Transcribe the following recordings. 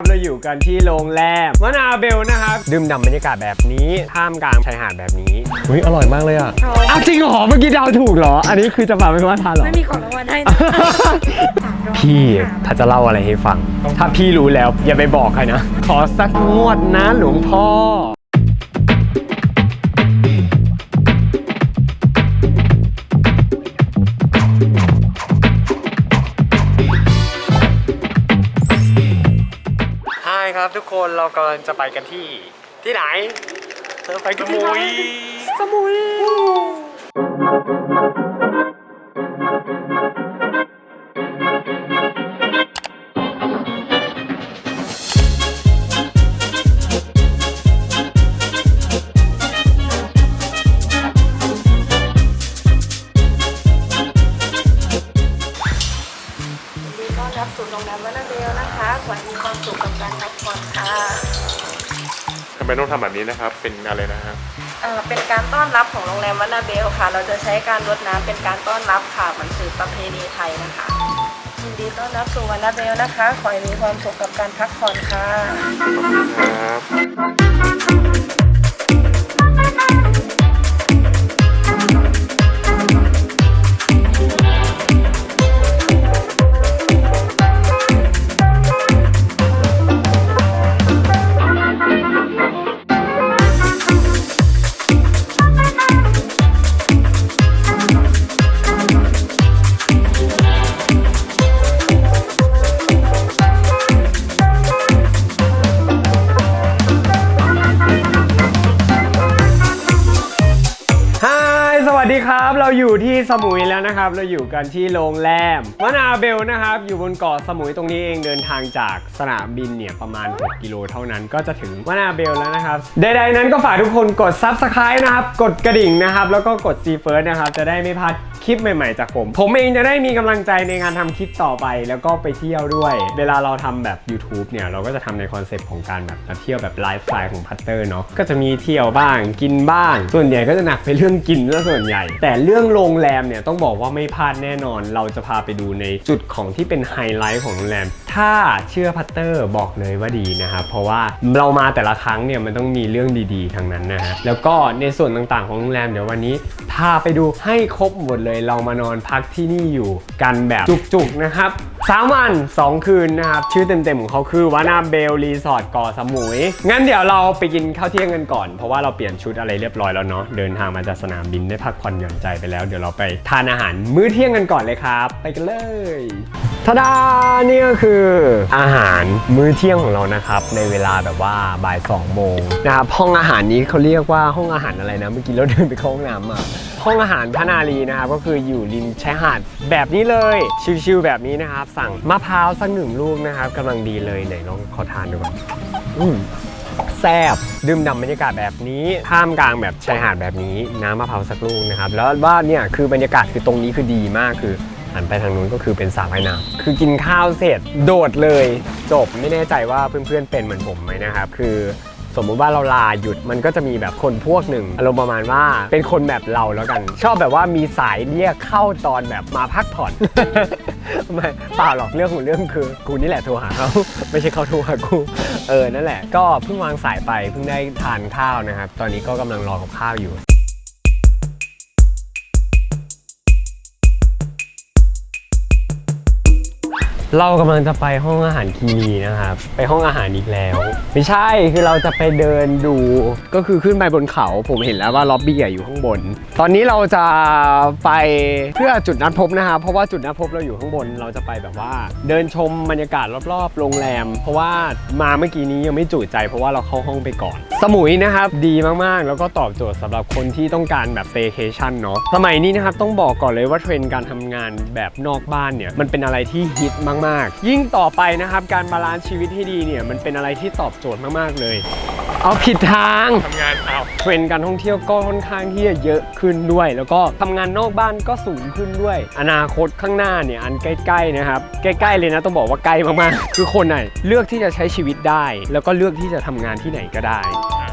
เราอยู่กันที่โรงแรมมะนาวเบลนะครับดื่มด่ำบรรยากาศแบบนี้ท่ามกลางชายหาดแบบนี้อุ้ยอร่อยมากเลยอะอ้าวจริงเหรอเมื่อกี้เดาถูกเหรอ อันนี้คือจะฝากเป็นว่าทานเหรอไม่มีของรางวัลให้นะพี่ถ้าจะเล่าอะไรให้ฟัง ถ้าพี่รู้แล้วอย่าไปบอกใครนะ ขอสักงวดนะหลวงพ่อ ครับทุกคนเรากำลังจะไปกันที่ที่ไหนเราไปกันที่ไหนสมุย ยินดีต้อนรับสู่โรงแรมวานาเบลนะคะขอให้มีความสุขกับการพักผ่อนค่ะทำไมต้องทำแบบนี้นะครับ เป็นอะไรนะฮะเอ่อเป็นการต้อนรับของโรงแรมวานาเบลค่ะ เราจะใช้การรดน้ำเป็นการต้อนรับค่ะเหมือนสื่อประเพณีไทยนะคะยินดีต้อนรับสู่วานาเบลนะคะขอให้มีความสุขกับการพักผ่อนค่ะครับ สมุยแล้วนะครับ เราอยู่กันที่โรงแรมมานาเบลนะครับ อยู่บนเกาะสมุยตรงนี้เองเดินทางจากสนามบินเนี่ยประมาณ 6 กิโลเท่านั้นก็จะถึงมานาเบลแล้วนะครับ ใดๆนั้นก็ฝากทุกคนกด Subscribe นะครับ กดกระดิ่งนะครับ แล้วก็กดซีเฟิร์สนะครับ จะได้ไม่พลาด คลิปใหม่ๆจากผม ผมเองจะได้มีกำลังใจในการทำคลิปต่อไป แล้วก็ไปเที่ยวด้วย เวลาเราทำแบบ YouTube เนี่ยเราก็จะทำในคอนเซปต์ของการแบบเที่ยวแบบไลฟ์สไตล์ของพัตเตอร์เนาะก็จะมีเที่ยวบ้างกินบ้าง ส่วนใหญ่ก็จะหนักไปเรื่องกินซะส่วนใหญ่ แต่เรื่องโรงแรมเนี่ยต้องบอกว่าไม่พลาดแน่นอน เราจะพาไปดูในจุดของที่เป็นไฮไลท์ของโรงแรม ถ้าเชื่อพัตเตอร์บอกเลยว่าดีนะครับเพราะว่าเรามาแต่ละครั้งเนี่ยมันต้องมีเรื่องดีๆทั้งนั้นนะฮะแล้วก็ในส่วนต่างๆของโรงแรมเดี๋ยววันนี้พาไปดูให้ครบหมดเลยเรามานอนพักที่นี่อยู่กันแบบจุกๆนะครับ3วัน 2 คืนนะครับ ชื่อเต็มๆของเขาคือวานาเบลรีสอร์ทเกาะสมุย งั้นเดี๋ยวเราไปกินข้าวเที่ยงกันก่อน เพราะว่าเราเปลี่ยนชุดอะไรเรียบร้อยแล้วเนาะเดินทางมาจากสนามบินได้พักผ่อนหย่อนใจไปแล้ว เดี๋ยวเราไปทานอาหารมื้อเที่ยงกันก่อนเลยครับ ไปกันเลยทาดานี่ก็คืออาหารมื้อเที่ยงของเรานะครับ ในเวลาแบบว่าบ่าย2โมงนะครับห้องอาหารนี้เขาเรียกว่าห้องอาหารอะไรนะเมื่อกี้เราเดินไปเข้าห้องน้ำมา ห้องอาหารพระนารีนะครับก็คืออยู่ริมชายหาดแบบนี้เลย ชิลๆแบบนี้นะครับ สั่งมะพร้าวสักหนึ่งลูกนะครับกำลังดีเลยไหนลองขอทานดูก่อนอืมแซ่บดื่มด่ำบรรยากาศแบบนี้ท่ามกลางแบบชายหาดแบบนี้ น้ำมะพร้าวสักลูกนะครับ แล้วว่าเนี่ยคือบรรยากาศคือตรงนี้คือดีมากคือหันไปทางนู้นก็คือเป็นสระว่ายน้ำคือกินข้าวเสร็จโดดเลยจบไม่แน่ใจว่าเพื่อนๆเป็นเหมือนผมไหมนะครับ คือ สมมุติว่าเราลาหยุดมันก็จะมีแบบคนพวกหนึ่งอารมณ์ประมาณว่าเป็นคนแบบเราแล้วกัน ชอบแบบว่ามีสายเรียกเข้าตอนแบบมาพักผ่อน ไม่เปล่าหรอกเรื่องของเรื่องคือ กูนี่แหละโทรหาเขาไม่ใช่เขาโทรหากูเออนั่นแหละก็เพิ่งวางสายไปเพิ่งได้ทานข้าวนะครับ ตอนนี้ก็กำลังรอกับข้าวอยู่ เรากำลังจะไปห้องอาหารคีรีนะครับ ไปห้องอาหารอีกแล้ว ไม่ใช่คือเราจะไปเดินดู ก็คือขึ้นไปบนเขาผมเห็นแล้วว่าล็อบบี้อยู่ข้างบน ตอนนี้เราจะไปเพื่อจุดนัดพบนะครับเพราะว่าจุดนัดพบเราอยู่ข้างบน เราจะไปแบบว่า เดินชมบรรยากาศรอบๆโรงแรม เพราะว่ามาเมื่อกี้นี้ยังไม่จุใจ เพราะว่าเราเข้าห้องไปก่อน สมุยนะครับดีมากๆ แล้วก็ตอบโจทย์สำหรับคนที่ต้องการแบบ s เ a ชั่นเนาะสมัยนี้นะครับต้องบอกก่อนเลยว่าเทรนด์การทำงานแบบนอกบ้านเนี่ยมันเป็นอะไรที่ฮิตมากๆ ยิ่งต่อไปนะครับ การบาลานซ์ชีวิตให้ดีเนี่ย มันเป็นอะไรที่ตอบโจทย์มากๆเลย เอาผิดทางทำงานเอาเทรนด์การท่องเที่ยวก็ค่อนข้างที่จะเยอะขึ้นด้วย แล้วก็ทำงานนอกบ้านก็สูงขึ้นด้วย อนาคตข้างหน้าเนี่ยอันใกล้ๆนะครับ ใกล้ๆเลยนะต้องบอกว่าใกล้มากๆ คือคนน่ะเลือกที่จะใช้ชีวิตได้ แล้วก็เลือกที่จะทำงานที่ไหนก็ได้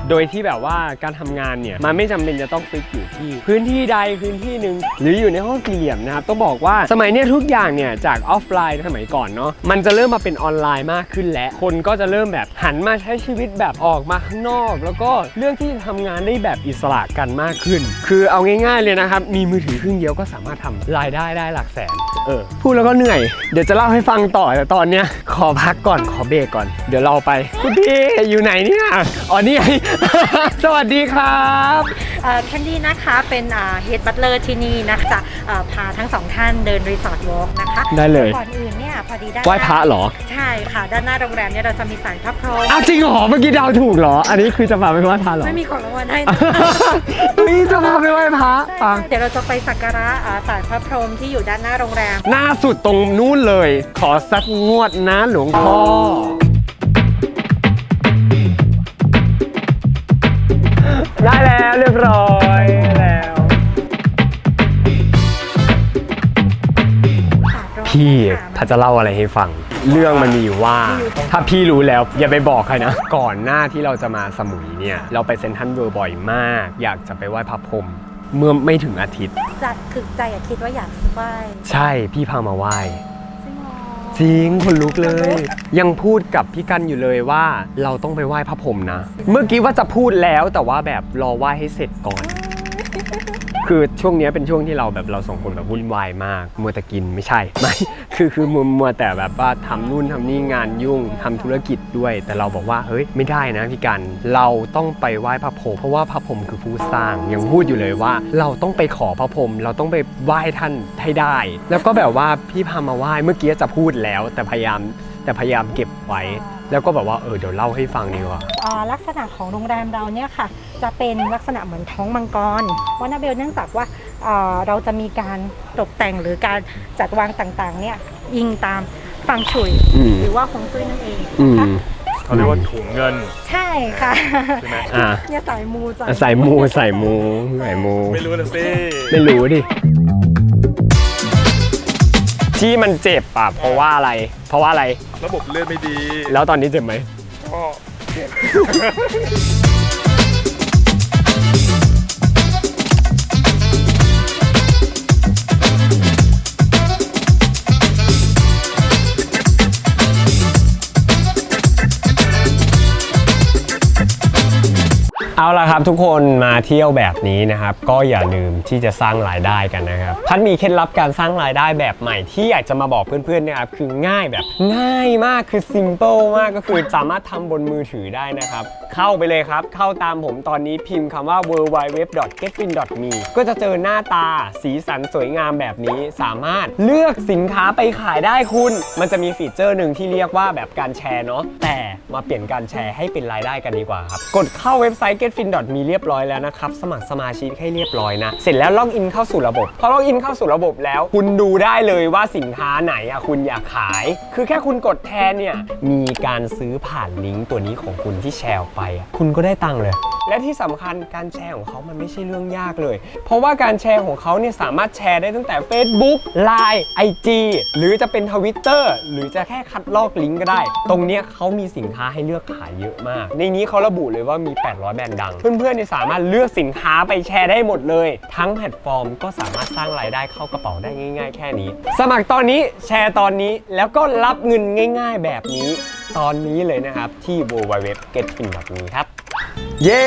โดยที่แบบว่าการทำงานเนี่ยมันไม่จำเป็นจะต้องฟิกอยู่ที่ พื้นที่ใดพื้นที่หนึ่งหรืออยู่ในห้องสี่เหลี่ยมนะครับต้องบอกว่าสมัยนี้ทุกอย่างเนี่ยจากออฟไลน์สมัยก่อนเนาะมันจะเริ่มมาเป็นออนไลน์มากขึ้นและคนก็จะเริ่มแบบหันมาใช้ชีวิตแบบออกมาข้างนอก แล้วก็เรื่องที่ทำงานได้แบบอิสระกันมากขึ้น คือเอาง่าย ๆเลยนะครับมีมือถือเครื่องเดียวก็สามารถทำรายได้ได้หลักแสนเออพูดแล้วก็เหนื่อย เดี๋ยวจะเล่าให้ฟังต่อแต่ตอนเนี้ยขอพักก่อนขอเบรกก่อน เดี๋ยวเราไปคุณพี่อยู่ไหนเนี่ยอ๋อนี่ไงสวัสดีครับแคนดี้นะคะเป็นเฮดบัตเลอร์ที่นี่นะคะจะเอ่อพาทั้งสองท่านเดินรีสอร์ทวอล์กนะคะได้เลยก่อนอื่นเนี่ยพอดีด้านไหว้พระเหรอ ใช่ค่ะ ด้านหน้าโรงแรมเนี่ยเราจะมีสายพระพรหมอ้าวจริงเหรอเมื่อกี้เดาถูกเหรอ อันนี้คือจะพาไปไหว้พระเหรอไม่มีของรางวัลให้นะเฮ้ยจะพาไปไหว้พระปังเดี๋ยวเราจะไปสักการะอ่าสารพระพรหมที่อยู่ด้านหน้าโรงแรม หน้าสุดตรงนู้นเลย ขอสักงวดนะหลวงพ่อ พี่ถ้าจะเล่าอะไรให้ฟัง เรื่องมันมีอยู่ว่า ถ้าพี่รู้แล้วอย่าไปบอกใครนะ ก่อนหน้าที่เราจะมาสมุยเนี่ย เราไปเซ็นทรัลเวิลด์บ่อยมาก อยากจะไปไหว้พระพรหมเมื่อไม่ถึงอาทิตย์ จะคือใจอะคิดว่าอยากไหว้ใช่พี่พามาไหว้ จริงเหรอจริงคนลุกเลย ยังพูดกับพี่กันอยู่เลยว่า เราต้องไปไหว้พระพรหมนะ เมื่อกี้ว่าจะพูดแล้วแต่ว่าแบบรอไหว้ให้เสร็จก่อน คือช่วงนี้เป็นช่วงที่เราแบบเราสองคนแบบวุ่นวายมากมัวแต่กินไม่ใช่ไม่คือคือมัวมัวแต่แบบว่าทำนู่นทำนี่งานยุ่งทำธุรกิจด้วย แต่เราบอกว่าเฮ้ยไม่ได้นะพี่กันเราต้องไปไหว้พระพรหมเพราะว่าพระพรหมคือผู้สร้างยังพูดอยู่เลยว่า เราต้องไปขอพระพรหมเราต้องไปไหว้ท่านให้ได้ แล้วก็แบบว่าพี่พามาไหว้เมื่อกี้จะพูดแล้ว แต่พยายามแต่พยายามเก็บไว้ แล้วก็แบบว่าเออเดี๋ยวเล่าให้ฟังดีกว่า อ่าลักษณะของโรงแรมเราเนี่ยค่ะ จะเป็นลักษณะเหมือนท้องมังกรวานาเบลเนื่องจากว่าอ่าเราจะมีการตกแต่งหรือการจัดวางต่างๆ เนี่ยยิงตามฟังฉุยอืม หรือว่าคงจุ้ยนั่นเองอืนะคะมเขาเรียกว่าถุงเงินใช่ค่ะใช่ไหมอะเนี่ยสายมูจ้ะใส่มูใส่มูใส่มู ไม่รู้นะสิ ไม่รู้ดิ ที่มันเจ็บอะเพราะว่าอะไร เพราะว่าอะไร ระบบเลือดไม่ดี แล้วตอนนี้เจ็บไหมก็เอาละครับทุกคนมาเที่ยวแบบนี้นะครับ ก็อย่าลืมที่จะสร้างรายได้กันนะครับพัดมีเคล็ดลับการสร้างรายได้แบบใหม่ที่อยากจะมาบอกเพื่อนๆนะครับคือง่ายแบบง่ายมากคือ simple มากก็คือสามารถทำบนมือถือได้นะครับ เข้าไปเลยครับ เข้าตามผมตอนนี้พิมพ์คำว่า www.getfin.me ก็จะเจอหน้าตาสีสันสวยงามแบบนี้ สามารถเลือกสินค้าไปขายได้คุณ มันจะมีฟีเจอร์หนึ่งที่เรียกว่าแบบการแชร์เนาะแต่มาเปลี่ยนการแชร์ให้เป็นรายได้กันดีกว่าครับกดเข้าเว็บไซต์ get getfin.me เรียบร้อยแล้วนะครับ สมัครสมาชิกให้เรียบร้อยนะ เสร็จแล้วล็อกอินเข้าสู่ระบบ พอล็อกอินเข้าสู่ระบบแล้ว คุณดูได้เลยว่าสินค้าไหนอะคุณอยากขาย คือแค่คุณกดแทนเนี่ยมีการซื้อผ่านลิงก์ตัวนี้ของคุณที่แชร์ออกไปอะคุณก็ได้ตังค์เลย และที่สำคัญการแชร์ของเขามันไม่ใช่เรื่องยากเลย เพราะว่าการแชร์ของเขาเนี่ยสามารถแชร์ได้ตั้งแต่ Facebook Line IG หรือจะเป็น Twitter หรือจะแค่คัดลอกลิงก์ก็ได้ ตรงเนี้ยเขามีสินค้าให้เลือกขายเยอะมาก ในนี้เขาระบุเลยว่ามี 800 แบรนด์ดัง เพื่อนๆนี่สามารถเลือกสินค้าไปแชร์ได้หมดเลย ทั้งแพลตฟอร์มก็สามารถสร้างรายได้เข้ากระเป๋าได้ง่าย ๆ แค่นี้ สมัครตอนนี้แชร์ตอนนี้แล้วก็รับเงินง่าย ๆ แบบนี้ ตอนนี้เลยนะครับที่ www.getfin.me ครับ เย้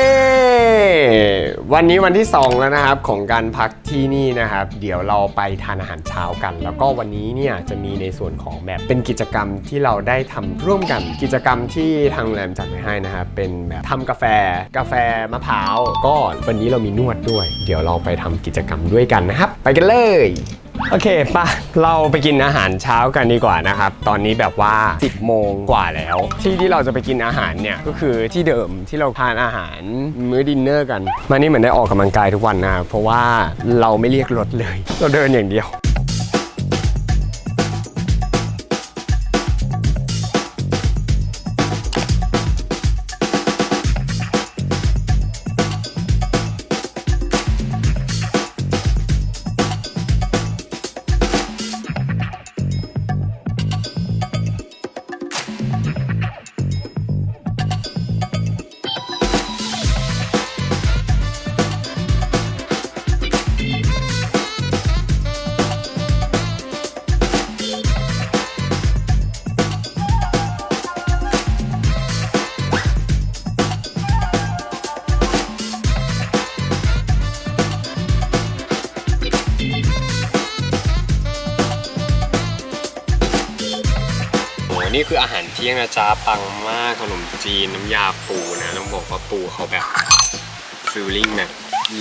วันนี้วันที่ 2 แล้วนะครับของการพักที่นี่นะครับ เดี๋ยวเราไปทานอาหารเช้ากัน แล้วก็วันนี้เนี่ยจะมีในส่วนของแบบเป็นกิจกรรมที่เราได้ทำร่วมกันกิจกรรมที่ทางโรงแรมจัดไว้ให้นะครับเป็นแบบทำกาแฟ กาแฟมะพร้าวก็วันนี้เรามีนวดด้วย เดี๋ยวเราไปทำกิจกรรมด้วยกันนะครับ ไปกันเลย โอเคปะเราไปกินอาหารเช้ากันดีกว่านะครับ ตอนนี้แบบว่า 10 โมงกว่าแล้ว ที่ที่เราจะไปกินอาหารเนี่ย ก็คือที่เดิมที่เราทานอาหารมื้อดินเนอร์กัน มานี่เหมือนได้ออกกำลังกายทุกวันนะครับเพราะว่าเราไม่เรียกรถเลย เราเดินอย่างเดียว นี่คืออาหารเที่ยงนะจ๊ะปังมากขนมจีนน้ำยาปูนะต้องบอกว่าปูเขาแบบฟิลลิ่งแบบ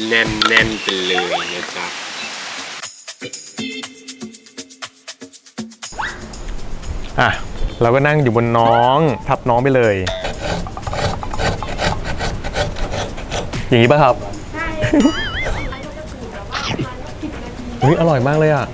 แน่นๆไปเลยนะจ๊ะอะเราก็นั่งอยู่บนน้องทับน้องไปเลย อย่างนี้ป่ะครับใช่เฮ้ยอร่อยมากเลยอะ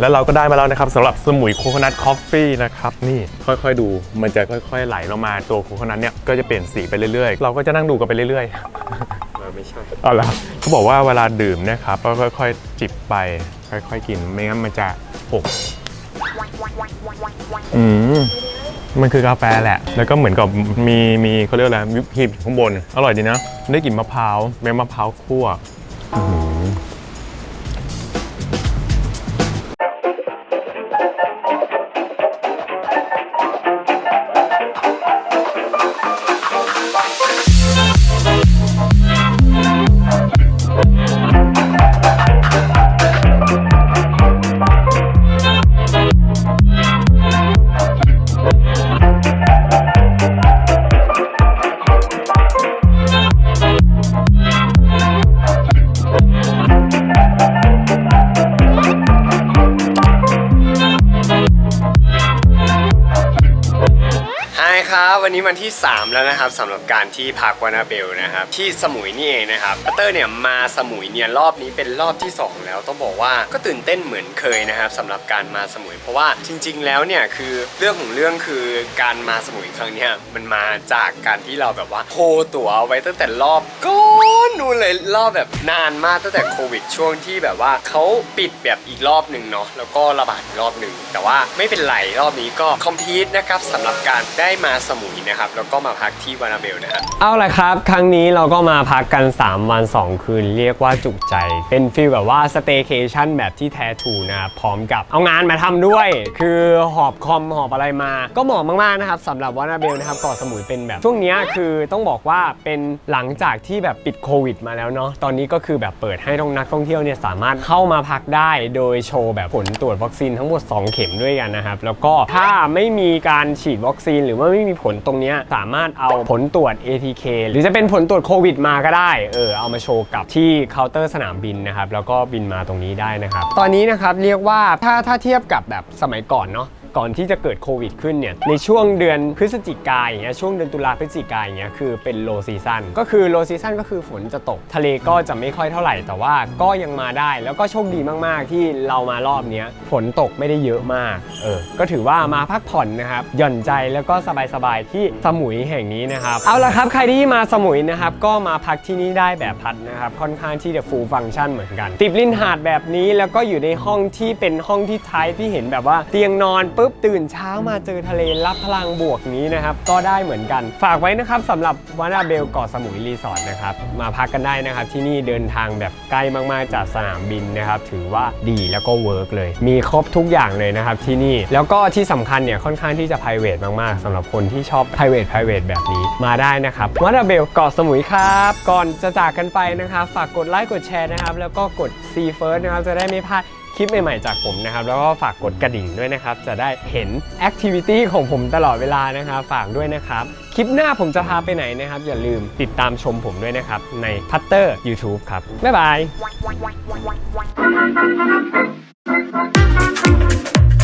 แล้วเราก็ได้มาแล้วนะครับสำหรับสมุยโคโคนัทคอฟฟี่นะครับนี่ค่อยๆดูมันจะค่อย ๆ ไหลลงมาตัวโคโคนัทเนี่ยก็จะเปลี่ยนสีไปเรื่อยๆ เราก็จะนั่งดูกันไปเรื่อยๆเราไม่ชอบเอาละเขาบอกว่าเวลาดื่มเนะครับก็ค่อยๆจิบไปค่อยๆกินไม่งั้นมันจะหกอืมมันคือกาแฟแหละ แล้วก็เหมือนกับมีมีเขาเรียกอะไรวิปครีมอยู่ข้างบน อร่อยดีนะ ได้กลิ่นมะพร้าวเม็ดมะพร้าวคั่ว วันที่ 3 แล้วนะครับสำหรับการที่พักวานาเบลนะครับ ที่สมุยนี่เองนะครับปัตเตอร์เนี่ยมาสมุยเนี่ยรอบนี้เป็นรอบที่ 2 แล้วต้องบอกว่าก็ตื่นเต้นเหมือนเคยนะครับสำหรับการมาสมุย เพราะว่าจริง ๆ แล้วเนี่ยคือเรื่องของเรื่องคือการมาสมุยครั้งเนี้ยมันมาจากการที่เราแบบว่าโทรตั๋วเอาไว้ตั้งแต่รอบก่อนนู่นเลยรอบแบบนานมากตั้งแต่โควิดช่วงที่แบบว่าเขาปิดแบบอีกรอบหนึ่งเนาะแล้วก็ระบาดอีกรอบหนึ่งแต่ว่าไม่เป็นไรรอบนี้ก็คอมพีทนะครับสำหรับการได้มาสมุยนะครับ แล้วก็มาพักที่วานาเบลนะครับ เอาละครับ ครั้งนี้เราก็มาพักกัน 3 วัน 2 คืน เรียกว่าจุใจ เป็นฟีลแบบว่าสเต y c a t i o n แบบที่แท้ถูนะครับพร้อมกับเอางานมาทำด้วย คือหอบคอมหอบอะไรมา ก็เหมาะมากๆนะครับสำหรับวานาเบลนะครับเกาะสมุยเป็นแบบ ช่วงนี้คือต้องบอกว่าเป็นหลังจากที่แบบปิดโควิด มาแล้วเนาะตอนนี้ก็คือแบบเปิดให้ท่องนักท่องเที่ยวเนี่ยสามารถเข้ามาพักได้โดยโชว์แบบผลตรวจวัคซีนทั้งหมด 2 เข็มด้วยกันนะครับแล้วก็ถ้าไม่มีการฉีดวัคซีนหรือว่าไม่มีผลตรงเนี้สามารถเอาผลตรวจ ATK หรือจะเป็นผลตรวจโควิดมาก็ได้ เออเอามาโชว์กับที่เคาน์เตอร์สนามบินนะครับ แล้วก็บินมาตรงนี้ได้นะครับ ตอนนี้นะครับเรียกว่าถ้าถ้าเทียบกับแบบสมัยก่อนเนาะ ก่อนที่จะเกิดโควิดขึ้นเนี่ยในช่วงเดือนพฤศจิกายนอย่างเงี้ยช่วงเดือนตุลาพฤศจิกายนอย่างเงี้ยคือเป็นโลซีซันก็คือโลซีซันก็คือฝนจะตกทะเลก็จะไม่ค่อยเท่าไหร่ แต่ว่าก็ยังมาได้แล้วก็โชคดีมากๆ ที่เรามารอบเนี้ยฝนตกไม่ได้เยอะมากเออก็ถือว่ามาพักผ่อนนะครับหย่อนใจแล้วก็สบายๆที่สมุยแห่งนี้นะครับเอาละครับใครที่มาสมุยนะครับก็มาพักที่นี่ได้แบบพัดนะครับค่อนข้างที่จะฟูลฟังก์ชันเหมือนกัน ติดริมหาดแบบนี้แล้วก็อยู่ในห้องที่เป็นห้องที่ท้ายที่เห็นแบบว่าเตียงนอนปุ๊บตื่นเช้ามาเจอทะเลรับพลังบวกนี้นะครับ ก็ได้เหมือนกัน ฝากไว้นะครับสำหรับวานาเบลเกาะสมุยรีสอร์ทนะครับ มาพักกันได้นะครับ ที่นี่เดินทางแบบใกล้มากๆจากสนามบินนะครับ ถือว่าดีแล้วก็เวิร์กเลย มีครบทุกอย่างเลยนะครับที่นี่แล้วก็ที่สำคัญเนี่ยค่อนข้างที่จะ p r i v a t มากๆสำหรับคนที่ชอบ p r i v a t p r i v a t แบบนี้มาได้นะครับวานาเบลเกาะสมุยครับ ก่อนจะจากกันไปนะครับฝากกดไลค์กดแชร์นะครับแล้วก็กด C First นะครับจะได้ไม่พลาด คลิปใหม่ๆจากผมนะครับ แล้วก็ฝากกดกระดิ่งด้วยนะครับ จะได้เห็นแอคทิวิตี้ของผมตลอดเวลานะครับ ฝากด้วยนะครับ คลิปหน้าผมจะพาไปไหนนะครับ อย่าลืมติดตามชมผมด้วยนะครับ ในพัตเตอร์ YouTube ครับ บ๊ายบาย Thank you.